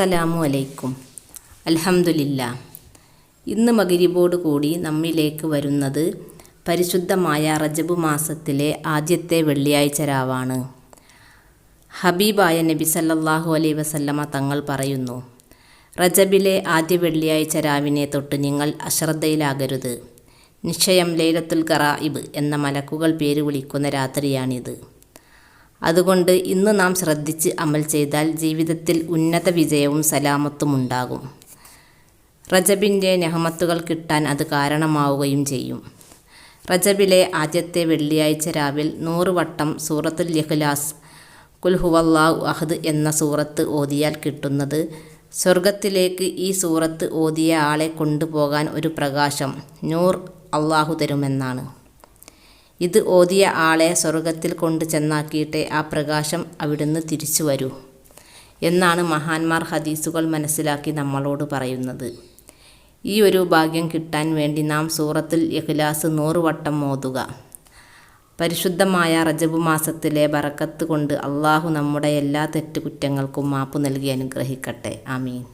അസ്സലാമു അലൈക്കും. അൽഹംദുലില്ല. ഇന്ന് മകിരിബോട് കൂടി നമ്മിലേക്ക് വരുന്നത് പരിശുദ്ധമായ റജബ് മാസത്തിലെ ആദ്യത്തെ വെള്ളിയാഴ്ച രാവാണ്. ഹബീബായ നബി സല്ലാഹു അലൈ വസല്ലമ തങ്ങൾ പറയുന്നു റജബിലെ ആദ്യ വെള്ളിയാഴ്ച രാവിനെ തൊട്ട് നിങ്ങൾ അശ്രദ്ധയിലാകരുത്. നിശ്ചയം ലൈലത്തുൽ ഖറായിബ് എന്ന മലക്കുകൾ പേര് വിളിക്കുന്ന രാത്രിയാണിത്. അതുകൊണ്ട് ഇന്ന് നാം ശ്രദ്ധിച്ച് അമൽ ചെയ്താൽ ജീവിതത്തിൽ ഉന്നത വിജയവും സലാമത്തും ഉണ്ടാകും. റജബിന്റെ നെഹമത്തുകൾ കിട്ടാൻ അത് കാരണമാവുകയും ചെയ്യും. റജബിലെ ആദ്യത്തെ വെള്ളിയാഴ്ച രാവിൽ നൂറ് വട്ടം സൂറത്തുൽ ഇഖ്ലാസ് കുൽഹുവല്ലാഹ് അഹദ് എന്ന സൂറത്ത് ഓതിയാൽ കിട്ടുന്നത് സ്വർഗത്തിലേക്ക് ഈ സൂറത്ത് ഓതിയ ആളെ കൊണ്ടുപോകാൻ ഒരു പ്രകാശം നൂർ അള്ളാഹു തരുമെന്നാണ്. ഇത് ഓതിയ ആളെ സ്വർഗത്തിൽ കൊണ്ട് ചെന്നാക്കിയിട്ടേ ആ പ്രകാശം അവിടുന്ന് തിരിച്ചു വരൂ. എന്നാണ് മഹാന്മാർ ഹദീസുകൾ മനസ്സിലാക്കി നമ്മളോട് പറയുന്നത്. ഈ ഒരു ഭാഗ്യം കിട്ടാൻ വേണ്ടി നാം സൂറത്തിൽ ഇഖ്ലാസ് നൂറ് വട്ടം ഓതുക. പരിശുദ്ധമായ റജബ് മാസത്തിലെ ബറക്കത്ത് കൊണ്ട് അള്ളാഹു നമ്മുടെ എല്ലാ തെറ്റുകുറ്റങ്ങൾക്കും മാപ്പ് നൽകി അനുഗ്രഹിക്കട്ടെ. ആമീൻ.